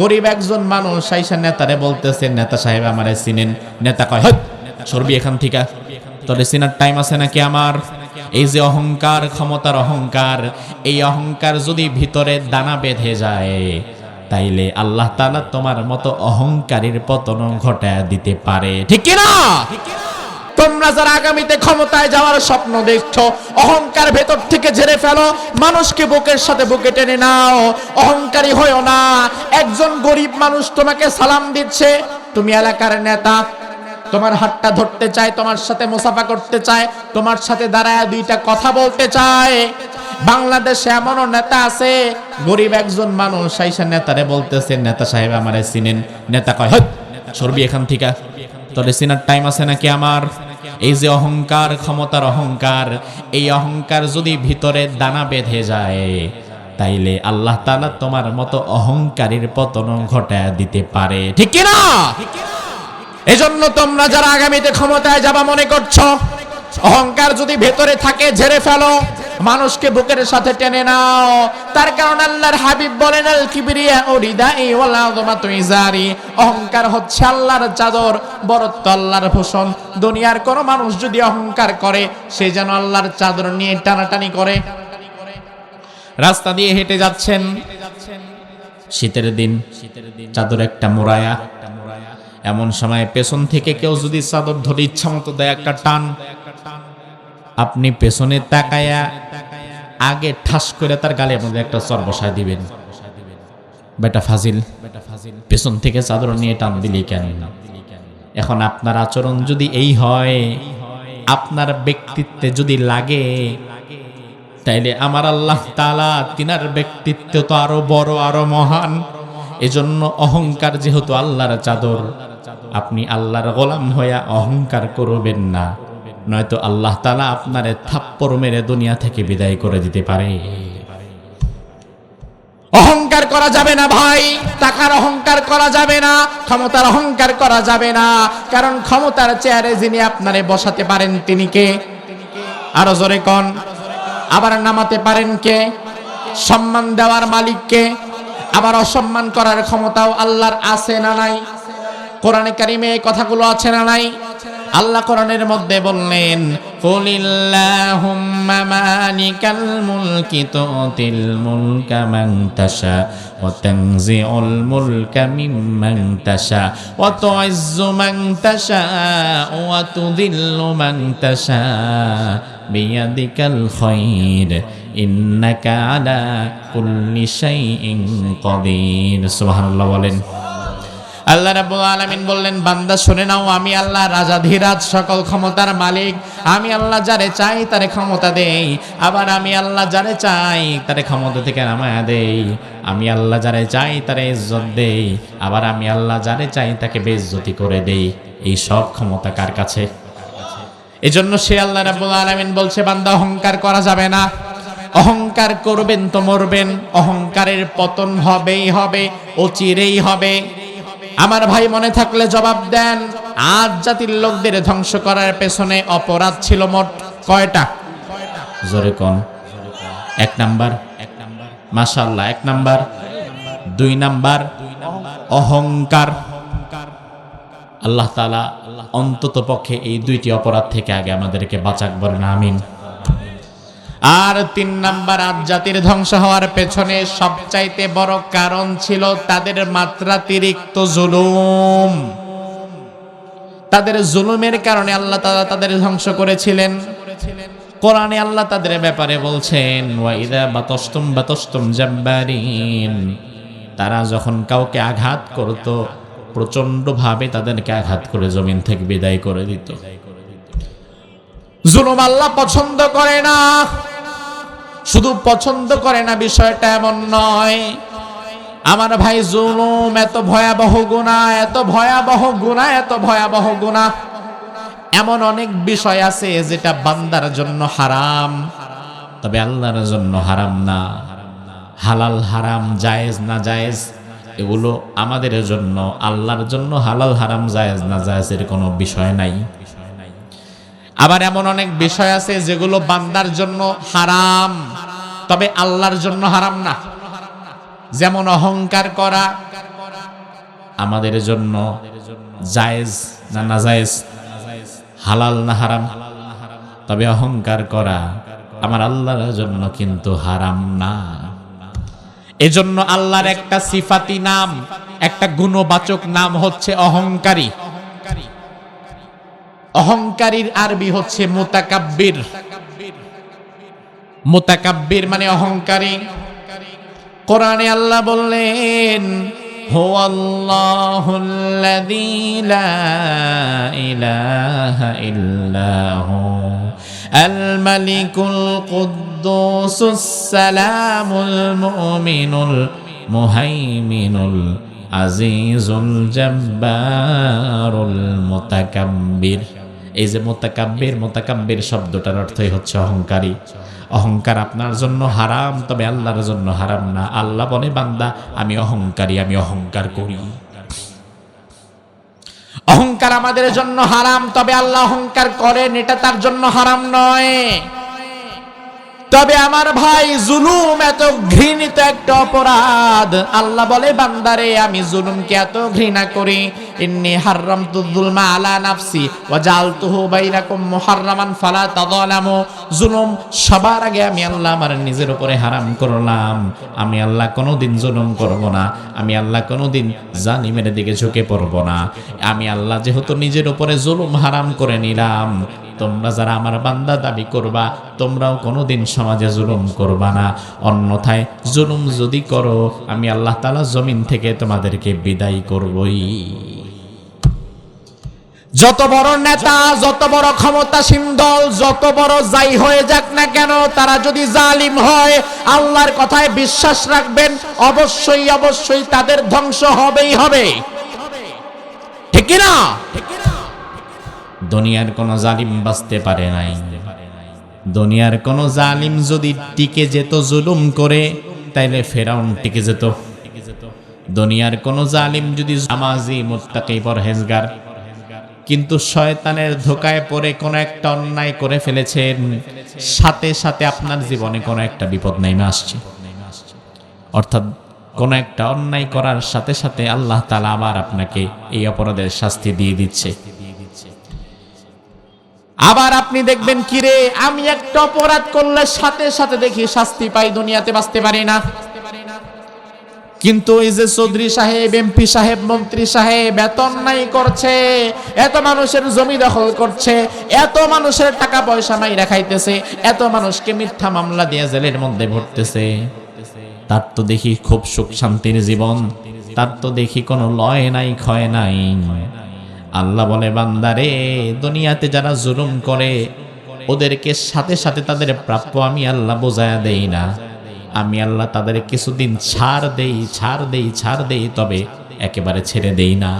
গরিব একজন মানুষ আইসা নেতারে বলতেছে, নেতা সাহেব আমারে চিনেন। নেতা কয় হট সরবি এখান থেকে। তোরে চিনার টাইম আছে নাকি আমার? এই যে অহংকার, ক্ষমতার অহংকার, এই অহংকার যদি ভিতরে দানা বেঁধে যায়, তাইলে আল্লাহ তাআলা তোমার মতো অহংকারীর পতন ঘটায় দিতে পারে। ঠিক না তোমরা যারা আগামীতে ক্ষমতায় যাওয়ার স্বপ্ন দেখছ, অহংকার ভেতর থেকে ঝেড়ে ফেলো, মানুষকে বুকের সাথে বুকে টেনে নাও, অহংকারী হয়েও না। একজন গরিব মানুষ তোমাকে সালাম দিচ্ছে, তুমি এলাকার নেতা, তোমার হাতটা ধরতে চায়, তোমার সাথে মুসাফা করতে চায়, তোমার সাথে দাঁড়ায় দুইটা কথা বলতে চায়। বাংলাদেশে এমনও নেতা আছে, গরিব একজন মানুষ আইসা নেতারে বলতেছে, নেতা সাহেব আমারে চিনেন। নেতা কয় সরবি এখান থেকে, তোরে চিনার টাইম আছে নাকি আমার? এই যে অহংকার ক্ষমতার অহংকার, এই অহংকার যদি ভিতরে দানা বেঁধে যায়, তাইলে আল্লাহ তালা তোমার মতো অহংকারীর পতন ঘটায় দিতে পারে। ঠিক কি না জন্য তোমরা যারা আগামীতে ক্ষমতায় যাবা মনে করছ, অহংকার যদি ভেতরে থাকে, ঝেড়ে ফেলো। মানুষকে বুকের সাথে টেনে নাও। তার কারণ আল্লাহর হাবিব বলেন, আল কিবরিয়া এই ওয়ালা তুই জারি অহংকার হচ্ছে আল্লাহর চাদর, বরত্ব আল্লাহর ভূষণ। দুনিয়ার কোন মানুষ যদি অহংকার করে, সে যেন আল্লাহর চাদর নিয়ে টানাটানি করে। রাস্তা দিয়ে হেঁটে যাচ্ছেন। শীতের দিন, চাদর একটা মোড়ায়া। এমন সময় পেছন থেকে কেউ যদি চাদর ধরে ইচ্ছা মতো দেয় একটা টান। আপনি পেছনে তাকায়া আগে ঠাস করে তার গালের মধ্যে একটা চর বসায় দিবেন। বেটা ফাজিল, পেছন থেকে চাদর নিয়ে টান দিলি কেন? এখন আপনার আচরণ যদি এই হয়, আপনার ব্যক্তিত্বে যদি লাগে, তাইলে আমার আল্লাহ তালা তিনার ব্যক্তিত্ব তো আরও বড়, আরও মহান। এজন্য অহংকার যেহেতু আল্লাহর চাদর, আপনি আল্লাহর গোলাম হইয়া অহংকার করবেন না। নয়তো আল্লাহ তালা আপনারে থাপ্পড় মেরে দুনিয়া থেকে বিদায় করে দিতে পারে। অহংকার করা যাবে না ভাই, টাকার অহংকার করা যাবে না, ক্ষমতার অহংকার করা যাবে না। কারণ ক্ষমতার চেয়ারে যিনি আপনারে বসাতে পারেন তিনি কে? আরও জোরে কন। আবার নামাতে পারেন কে? সম্মান দেওয়ার মালিককে আবার অসম্মান করার ক্ষমতাও আল্লাহর আছে না নাই? কোরআনে কারিমে এই কথাগুলো আছে না নাই? আল্লাহ কোরআনের মধ্যে বললেন, কুলিল্লাহুম্মা মালিকাল মুলকি তুতিল মুলকা মান তাশা, ওয়া তানজিউল মুলকা মিম্মান তাশা, ওয়া তুইজ্জু মান তাশা, ওয়া তুদিল্লু মান তাশা, বিয়াদিকাল খায়র ইন্নাকা আলা কুল্লি শাইইন কাদির। সুবহানাল্লাহ বলেন। আল্লাহ রাব্বুল আলামিন বললেন, বান্দা, শুনে নাও, আমি আল্লাহ রাজাধিরাজ সকল ক্ষমতার মালিক। আমি আল্লাহ যারে চাই তারে ক্ষমতা দেই। আবার আমি আল্লাহ যারে চাই তারে ক্ষমতা থেকে নামায়া দেই। আমি আল্লাহ যারে চাই তারে ইজ্জত দেই। আবার আমি আল্লাহ যারে চাই তাকে বেইজ্জতি করে দেই। এই সব ক্ষমতা কার কাছে? এজন্য সে আল্লাহ রাব্বুল আলামিন বলছে, বান্দা, অহংকার করা যাবে না। অহংকার করবেন তো মরবেন। অহংকারের পতন হবেই হবে, অচিরেই হবে। আমার ভাই মনে থাকলে জবাব দেন। আজ জাতির লোকদের ধ্বংস করার পেছনে অপরাধ ছিল মোট কয়টা? জোরে কোন। এক নাম্বার। মাশাআল্লাহ, এক নাম্বার। দুই নাম্বার। অহংকার। আল্লাহ তালা অন্তত পক্ষে এই দুইটি অপরাধ থেকে আগে আমাদেরকে বাঁচাক বলেন, আমিন। আর তিন নাম্বার আজ জাতির ধ্বংস হওয়ার পেছনে সবচাইতে বড় কারণ ছিল তাদের মাত্রাতিরিক্ত জুলুম। তাদের জুলুমের কারণে আল্লাহ তাআলা তাদের ধ্বংস করেছিলেন। কোরআনে আল্লাহ তাদের ব্যাপারে বলছেন ওয়াইদা বাতস্তম বাতস্তম জাব্বারিন। তারা যখন কাউকে আঘাত করত প্রচণ্ড ভাবে তাদেরকে আঘাত করে জমিন থেকে বিদায় করে দিত। জুলুম আল্লাহ পছন্দ করে না। শুধু পছন্দ করে না, বিষয়টা এমন নয়। আমার ভাই জুলুম, এত ভয়াবহ গুণা, এত ভয়াবহ গুণা, এত ভয়াবহ গুণা। এমন অনেক বিষয় আছে যেটা বান্দার জন্য হারাম। তবে আল্লাহর জন্য হারাম না। হালাল হারাম, জায়েজ না জায়েজ, এগুলো আমাদের জন্য, আল্লাহর জন্য হালাল হারাম, জায়েজ না জায়েজের কোনো বিষয় নাই। আবার এমন অনেক বিষয় আছে যেগুলো বান্দার জন্য হারাম। তবে আল্লাহর জন্য হারাম না। যেমন অহংকার করা আমাদের জন্য জায়েজ না নাজায়েজ হালাল না হারাম? তবে অহংকার করা আমার আল্লাহর জন্য কিন্তু হারাম না। এজন্য আল্লাহর একটা সিফাতি নাম, একটা গুণবাচক নাম হচ্ছে অহংকারী। অহংকারীর আরবি হচ্ছে মোতাকাব্বির মোতাকাব্বির মানে অহংকারী কোরআনে আল্লাহ বললেন هو الله الذي لا إله إلا هو الملك এই যে মোতাকাব্যের মোতাকাব্যের শব্দটার অর্থই হচ্ছে অহংকারী। অহংকার আপনার জন্য হারাম, তবে আল্লাহর জন্য হারাম না। আল্লাহ বলে, বান্দা, আমি অহংকারী, আমি অহংকার করি। অহংকার আমাদের জন্য হারাম, তবে আল্লাহ অহংকার করেন, এটা তার জন্য হারাম নয়। তবে আমার ভাই জুলুম এত ঘৃণিত একটা অপরাধ। আল্লাহ বলে, বান্দারে, আমি জুলুমকে এত ঘৃণা করি ইন্নি হাররামতু যুলমা আলা নাফসি ওয়া জাআলতুহু বাইনাকুম মুহাররামান ফালা তাযালামু। জুলুম সবার আগে আমি আল্লাহ আমার নিজের উপরে হারাম করলাম। আমি আল্লাহ কোনোদিন জুলুম করব না। আমি আল্লাহ কোনোদিন জালিমের দিকে ঝুঁকে পড়ব না। আমি আল্লাহ যেহেতু নিজের উপরে জুলুম হারাম করে নিলাম, তোমরা যারা আমার বান্দা দাবি করবা, তোমরাও কোনোদিন সমাজে জুলুম করবা না। অন্যথায় জুলুম যদি করো, আমি আল্লাহ তালা জমিন থেকে তোমাদেরকে বিদায় করবই। যত বড় নেতা, যত বড় ক্ষমতাসীন দল, যত বড় যাই হয়ে যাক না কেন, তারা যদি জালিম হয়, আল্লাহর কথায় বিশ্বাস রাখবেন, অবশ্যই অবশ্যই তাদের ধ্বংস হবেই হবে। ঠিক না দুনিয়ার কোন জালিম বাঁচতে পারে নাই। দুনিয়ার কোন জালিম যদি টিকে যেত, জুলুম করে, তাইলে ফেরাউন টিকে যেত। দুনিয়ার কোন জালিম যদি আমাজি মুত্তাকি, পরহেজগার কিন্তু শয়তানের ধোকায় পড়ে কোনো একটা অন্যায় করে ফেলেছেন। সাথে সাথে আপনার জীবনে কোনো একটা বিপদ নেমে আসছে। অর্থাৎ কোন একটা অন্যায় করার সাথে সাথে আল্লাহ তালা আবার আপনাকে এই অপরাধের শাস্তি দিয়ে দিচ্ছে। আবার আপনি দেখবেন, কিরে, আমি একটা অপরাধ করলে সাথে সাথে দেখি শাস্তি পাই, দুনিয়াতে বাঁচতে পারি না। কিন্তু এই যে চৌধুরী সাহেব, এমপি সাহেব, মন্ত্রী সাহেব, এত অন্যায় করছে, এত মানুষের জমি দখল করছে, এত মানুষের টাকা পয়সা নাই রাখাইতেছে এত মানুষকে মিথ্যা মামলা দিয়ে জেলের মধ্যে ভরতেছে। তার তো দেখি খুব সুখ শান্তির জীবন, তার তো দেখি কোনো লয় নাই, ক্ষয় নাই। আল্লাহ বলে, বান্দারে, দুনিয়াতে যারা জুলুম করে, ওদেরকে সাথে সাথে তাদের প্রাপ্য আমি আল্লাহ বোঝায়া দেই না। আমি আল্লাহ তাদের কিছুদিন ছাড় দেই ছাড় দেই ছাড় দেই, তবে একেবারে ছেড়ে দেই না।